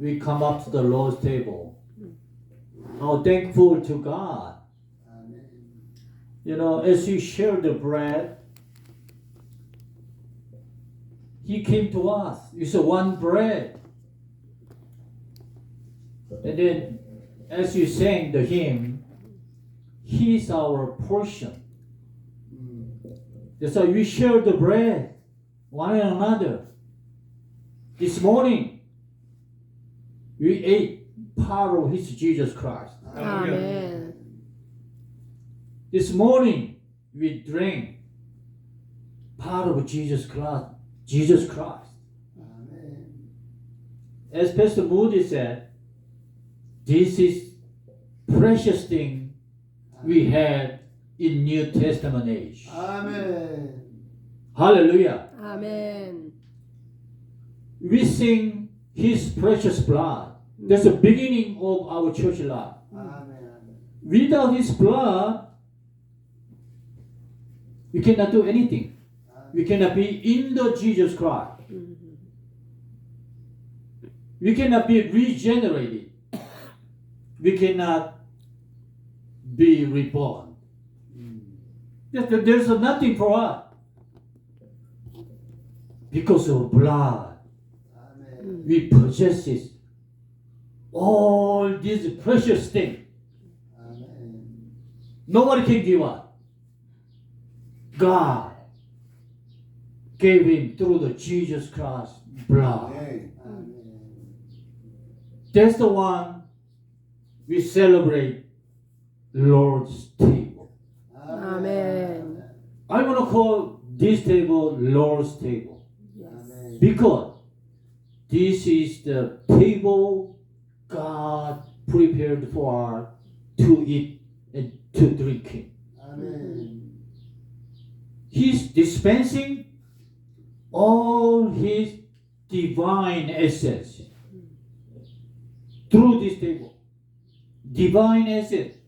we come up to the Lord's table. How thankful to God. You know, as you share the bread, He came to us. It's one bread. And then, as you sing the hymn, He's our portion. So you share the bread one another. This morning, we ate part of his Jesus Christ. Amen. This morning we drank part of Jesus Christ. Jesus Christ. Amen. As Pastor Moody said, this is precious thing we had in New Testament age. Amen. Hallelujah. Amen. We sing His precious blood. That's the beginning of our church life. Without His blood, we cannot do anything. We cannot be in the Jesus Christ. We cannot be regenerated. We cannot be reborn. There's nothing for us because of blood. Amen. We possess it all these precious things. Nobody can give up. God gave him through the Jesus Christ blood. Amen. That's the one we celebrate Lord's table. Amen. I'm going to call this table Lord's table. Yes. Because this is the table God prepared for us to eat and to drink in. 아멘. He's dispensing all his divine essence through this table. divine essence.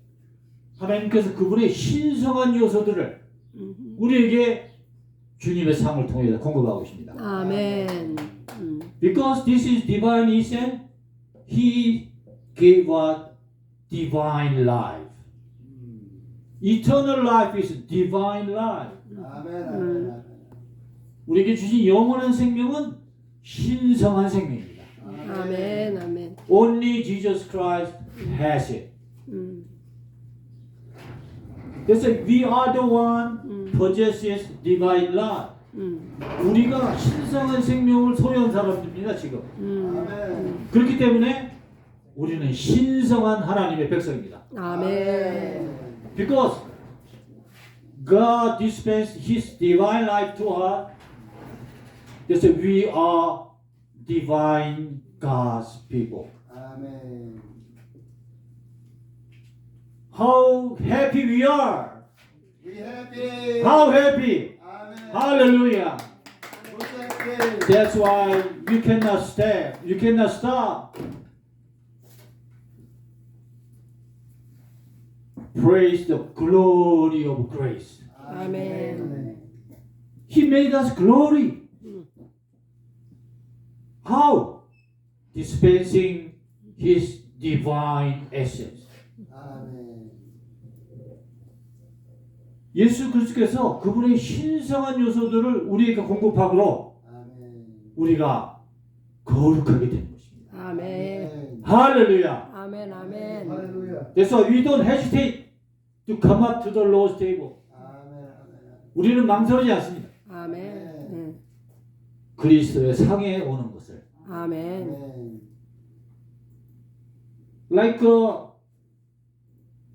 하나님께서 그분의 신성한 요소들을 우리에게 주님의 삶을 통해 공급하고 있습니다. 아멘. 음. Because this is divine essence, He gave us divine life. 음. Eternal life is divine life. 아멘. 아멘. 우리에게 주신 영원한 생명은 신성한 생명입니다. 아멘. 아멘. Only Jesus Christ has it. 음. 그래서 we are the one possesses divine life. 음. 우리가 신성한 생명을 소유한 사람들입니다, 지금. 음. 아멘. 그렇기 때문에 우리는 신성한 하나님의 백성입니다. 아멘. Because God dispensed His divine life to us, that's why we are divine God's people. 아멘. How happy we are! We happy. How happy! Hallelujah. That's why you cannot stop. You cannot stop. Praise the glory of grace. Amen. He made us glory. How? Dispensing his divine essence. 예수 그리스도께서 그분의 신성한 요소들을 우리에게 공급하므로 아멘. 우리가 거룩하게 된 것입니다. 아멘. 할렐루야. 아멘. 아멘. 할렐루야. Why we don't hesitate to come up to the Lord's table. 아멘. 아멘. 우리는 망설이지 않습니다. 아멘. 음. 그리스도의 상에 오는 것을. 아멘. 아멘. Like uh,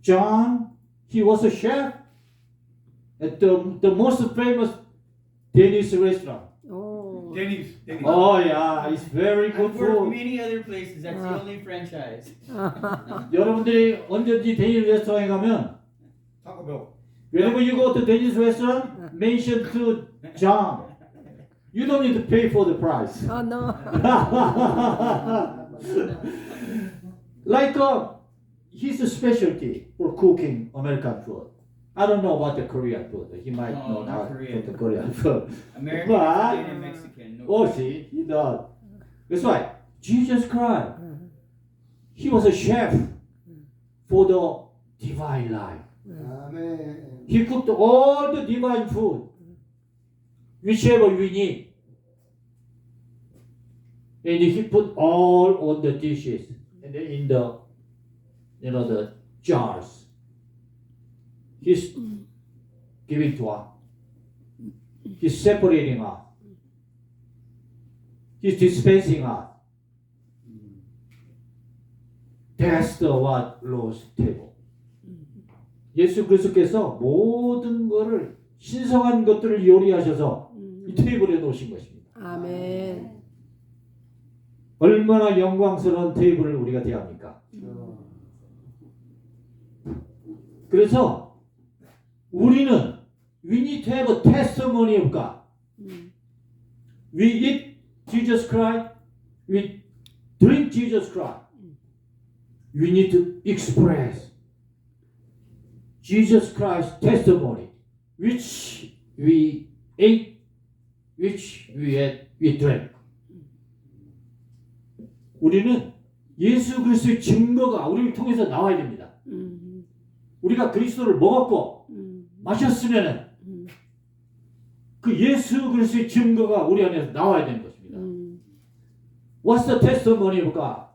John, he was a chef at the, the most famous Danish restaurant. 오. Denny's. Denny's. Oh yeah, it's very good I've worked food. many other places. That's the Ah. only franchise. 여러분들이 언제든지 데니스 레스토랑에 가면 Taco Bell. whenever you go to Danish restaurant, mention to John. You don't need to pay for the price. 아, no. like uh, his specialty for cooking American food. I don't know about the Korean food. He might No, know not how Korean. to the Korean food. American, What? Italian, and Mexican. No. Oh, see, he does. That's why Jesus Christ He was a chef for the divine life. 아멘. He cooked all the divine food, whichever we need. And he put all on the dishes and in the, you know, the jars. He's giving to us. He's separating us. He's dispensing us. That's the what Lord's table. 예수 그리스도께서 모든 것을 신성한 것들을 요리하셔서 이 테이블에 놓으신 것입니다. 아멘. 얼마나 영광스러운 테이블을 우리가 대합니까? 그래서 우리는 we need to have a testimony of God. 음. We eat Jesus Christ. We drink Jesus Christ. We need to express Jesus Christ's testimony, which we ate, which we had, we drank. 우리는 예수 그리스도의 증거가 우리를 통해서 나와야 됩니다. 음. 우리가 그리스도를 먹었고 음. 마셨으면은 음. 그 예수 그리스도의 증거가 우리 안에서 나와야 되는 것입니다. 음. What's the testimony of God?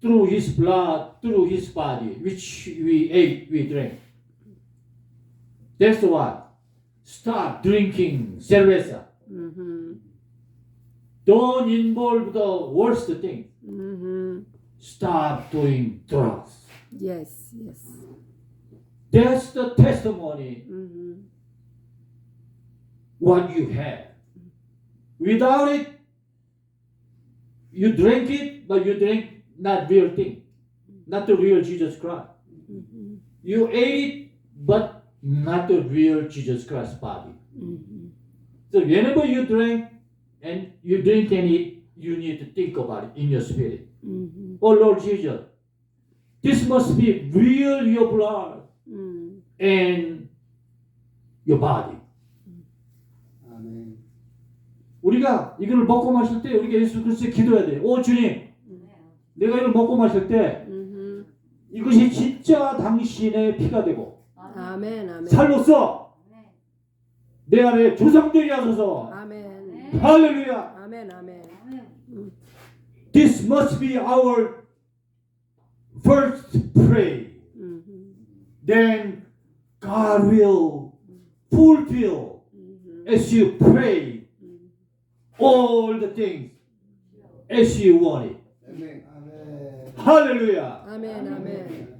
Through His blood, through His body, which we ate, we drank. That's what. Stop drinking cerveza. 음. Don't involve the worst thing. 음. Stop doing drugs. Yes, yes. That's the testimony mm-hmm. what you have. Without it, you drink it, but you drink not real thing, not the real Jesus Christ. Mm-hmm. You ate it, but not the real Jesus Christ body. Mm-hmm. So whenever you drink and you drink and eat, you need to think about it in your spirit. Mm-hmm. Oh Lord Jesus, this must be real your blood 음. and your body. 아멘. 우리가 이걸 먹고 마실 때 우리가 예수 그리스도에 기도해야 돼요. 오 주님, 내가 이걸 먹고 마실 때 음. 이것이 진짜 당신의 피가 되고 아멘, 아멘. 살로서 내 안에 조상되게 하소서. 아멘. 할렐루야. 아멘, 아멘. This must be our first pray. 음. Then God will fulfill 음. as you pray all the things as you want it. 아멘. 아멘. 할렐루야. 아멘, 아멘.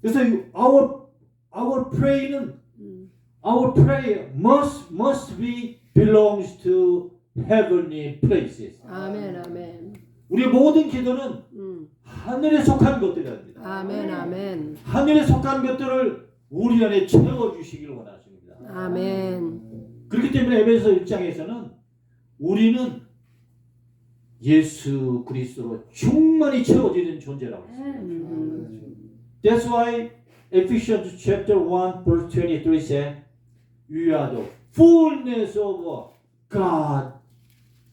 그래서 이- our our pray는 음. our prayer must must be belongs to heavenly places. 아멘, 아멘. 우리의 모든 기도는 음. 하늘에 속한 것들입니다. 아멘, 아멘. 하늘에 속한 것들을 우리 안에 채워 주시기를 원하십니다. 아멘. 그렇기 때문에 에베소 1장에서는 우리는 예수 그리스도로 충만히 채워지는 존재라고 했습니다. 음. That's why Ephesians chapter 1 verse 23 said, "We are the fullness of God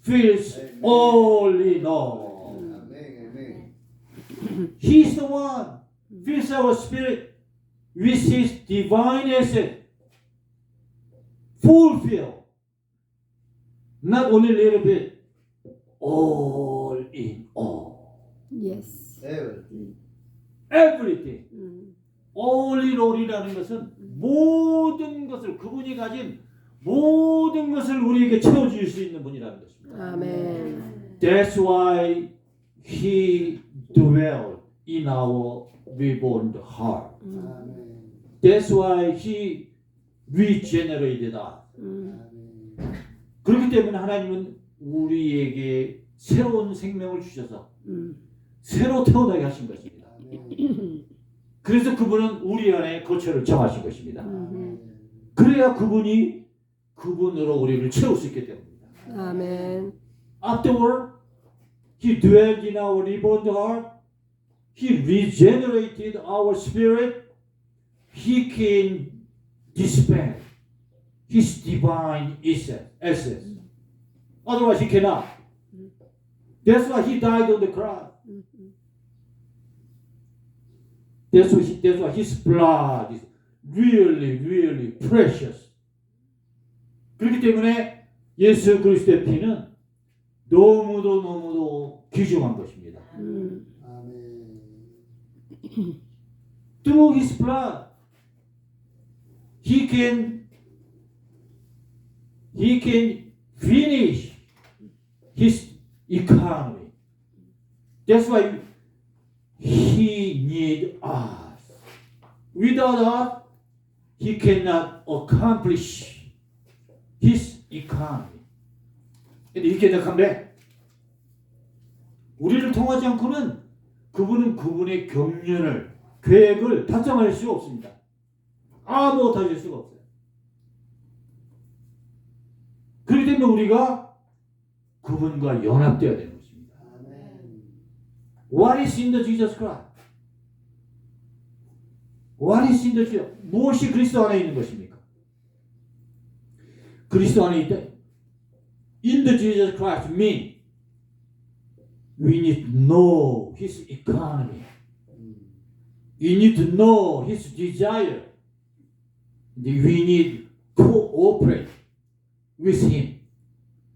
fills all in all." He is the one fills our spirit with His divine essence, fulfill, not only a little bit, all in all, Yes. 에브. everything. 음. all in all이라는 것은 모든 것을 그분이 가진 모든 것을 우리에게 채워줄 수 있는 분이라는 것입니다. 아멘. That's why He dwelled in our reborn heart. That's why He regenerated us. 그렇기 때문에 하나님은 우리에게 새로운 생명을 주셔서 음. 새로 태어나게 하신 것입니다. 그래서 그분은 우리 안에 거처를 정하신 것입니다. 그래야 그분이 그분으로 우리를 채울 수 있기 때문입니다. 아멘. Afterward, He dwelled in our reborn heart. He regenerated our spirit. He can dispense His divine essence. essence. Otherwise, He cannot. That's why He died on the cross. 음. That's why, he- that's why his blood is really, really precious. 그렇기 때문에 예수 그리스도의 피는 너무도 너무도 귀중한 것입니다. 음. 아멘. Through his blood, he can he can finish his economy. That's why he need us. Without us, he cannot accomplish his economy. Come back. 우리를 통하지 않고는 그분은 그분의 경륜을 계획을 달성할 수 없습니다. 아무것도 하실 수가 없어요. 그렇기 때문에 우리가 그분과 연합되어야 되는 것입니다. What is in the Jesus Christ? What is in the Jesus? 무엇이 그리스도 안에 있는 것입니까? 그리스도 안에 있다. In the Jesus Christ mean we need to know His economy. We need to know His desire. We need to cooperate with Him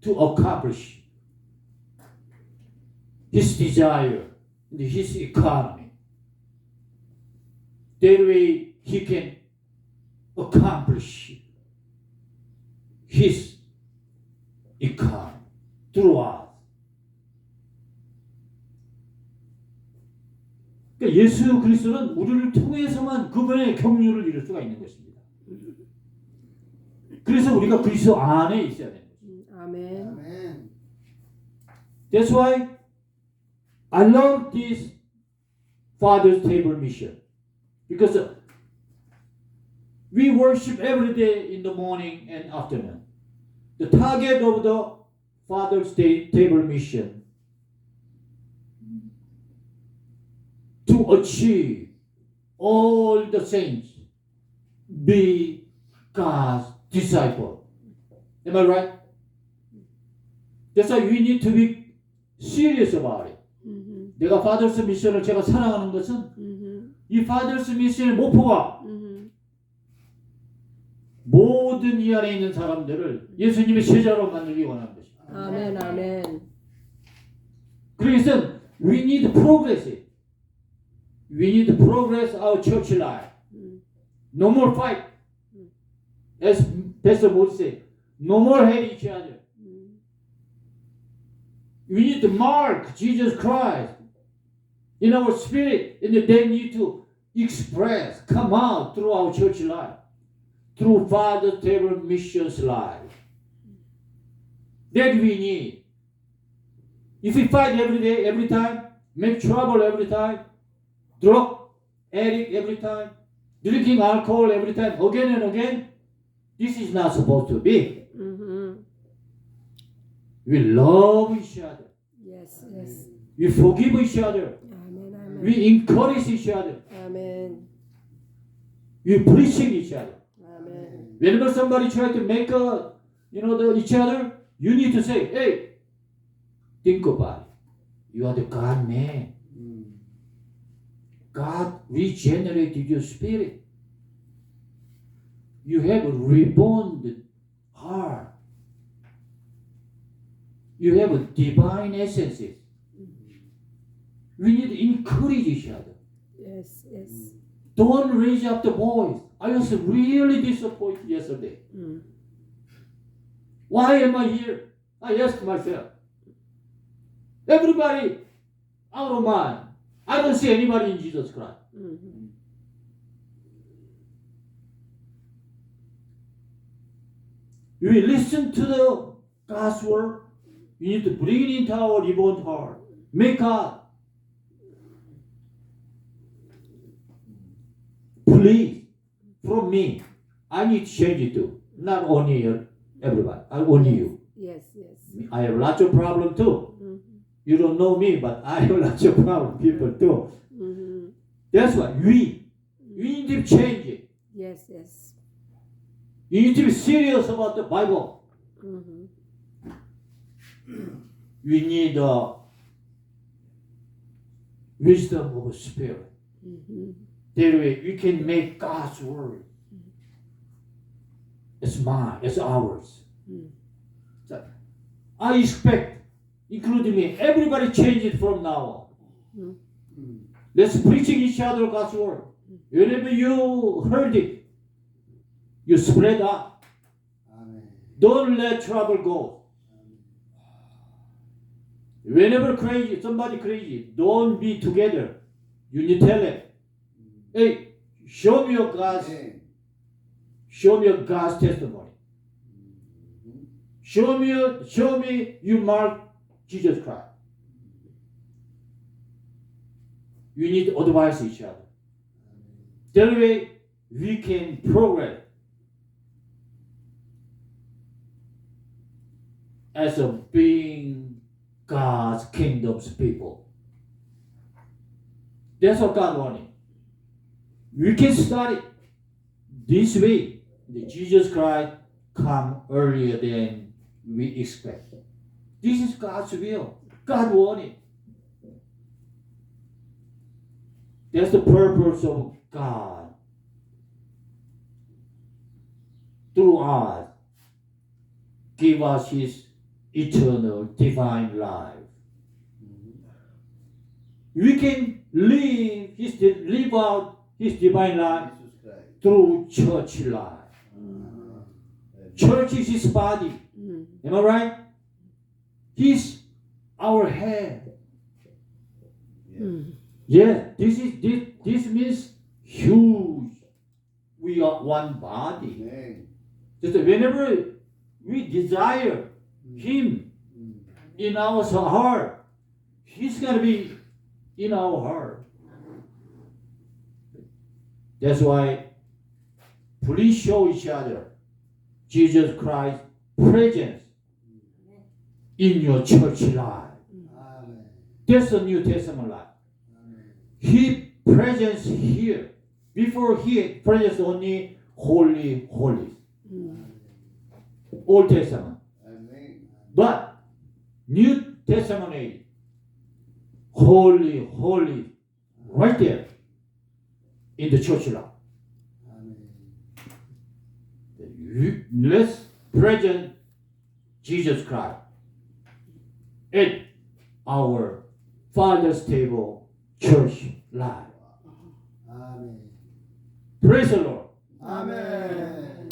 to accomplish His desire, His economy. That way He can accomplish His through us. 그러니까 예수 그리스도는 우리를 통해서만 그분의 경륜을 이룰 수가 있는 것입니다. 그래서 우리가 그리스도 안에 있어야. 음. 아멘. 아멘. That's why I love this Father's Table mission because we worship every day in the morning and afternoon. The target of the Father's Day Table mission to achieve all the saints be God's disciple. Am I right? That's why we need to be serious about it. 음. 내가 파더스 미션을 제가 사랑하는 것은 음. 이 파더스 미션의 목표가 음. 모든 이 안에 있는 사람들을 예수님의 제자로 만들기 원하는 것입니다. 아멘. 아멘. 그래서 we need progress. We need progress our church life. 음. No more fight. As Pastor Moses said, no more hate each other. 음. We need to mark Jesus Christ in our spirit, and they need to express, come out through our church life, through Father Table Missions Life. That we need. If we fight every day, every time, make trouble every time, drug addict every time, drinking alcohol every time, again and again, this is not supposed to be. Mm-hmm. We love each other. Yes, yes. We forgive each other. Amen, amen. We encourage each other. Amen. We preaching each other. Whenever somebody try to make a, you know, the, each other, you need to say, hey, think about it. You are the God man. Hmm. God regenerated your spirit. You have a reborn heart. You have a divine essences. Hmm. We need to encourage each other. Yes, yes. Don't raise up the voice. I was really disappointed yesterday. 음. Why am I here? I asked myself. Everybody out of mind. I don't see anybody in Jesus Christ. Hmm. 음. We listen to the God's word. We need to bring it into our reborn heart. Make God. Hmm. Please, from me. I need to change it too. Not only everybody, uh, only yes. you. Yes, yes. I have lots of problem too. Mm-hmm. You don't know me, but I have lots of problem people too. Mm-hmm. That's why we, mm-hmm. we need to change it. Yes, yes. You need to be serious about the Bible. Mm-hmm. we need uh, wisdom of the spirit. Mm-hmm. That way we can make God's word. It's mine, it's ours. So, I expect, including me, everybody change it from now on. Let's preaching each other God's word. Whenever you heard it, you spread. Amen. Don't let trouble go. Whenever crazy, somebody crazy, don't be together. You need to tell them, hey, show me your God's, Amen. show me your God's testimony. Mhm. Show me, your- show me you mark Jesus Christ. You need to advise each other. That way we can progress as a being God's kingdom's people. That's what God wanted. We can it this way. The Jesus Christ come earlier than we expect. This is God's will. God wanted. That's the purpose of God. Through us, give us His eternal divine life. Mm-hmm. We can live His live out His divine life Jesus Christ. through church life. Amen. Church is His body. Mm. Am I right? He's our head. Mm. Yes, this is this, this means huge. We are one body. Amen. Just whenever we desire Him Mm. in our heart, He's gonna be in our heart. That's why please show each other Jesus Christ's presence in your church life. That's the New Testament life. He presence here. Before he presence only holy, holy. Old Testament. Amen. But New Testament holy, holy, right there in the church life. Amen. Let's present Jesus Christ at our Father's table church life. Amen. Praise the Lord. Amen.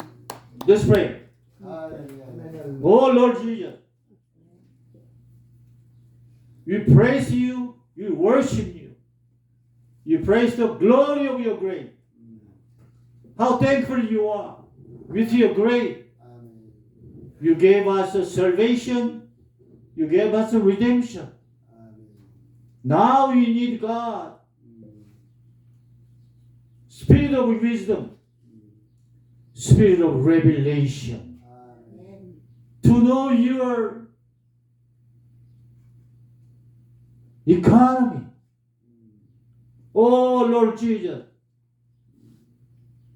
Let's pray. Hallelujah. Oh Lord Jesus, we praise you, we worship you. You praise the glory of your grace. How thankful you are with your grace. You gave us a salvation, you gave us a redemption. Now we need God, spirit of wisdom, spirit of revelation, to know your economy. Oh Lord Jesus,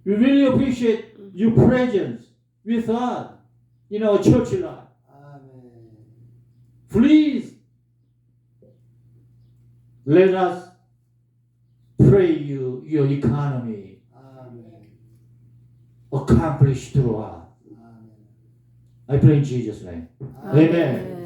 we really appreciate your presence with us in our church life. Amen. Please let us pray you your economy Amen. accomplished through us. Amen. I pray in Jesus' name. Amen.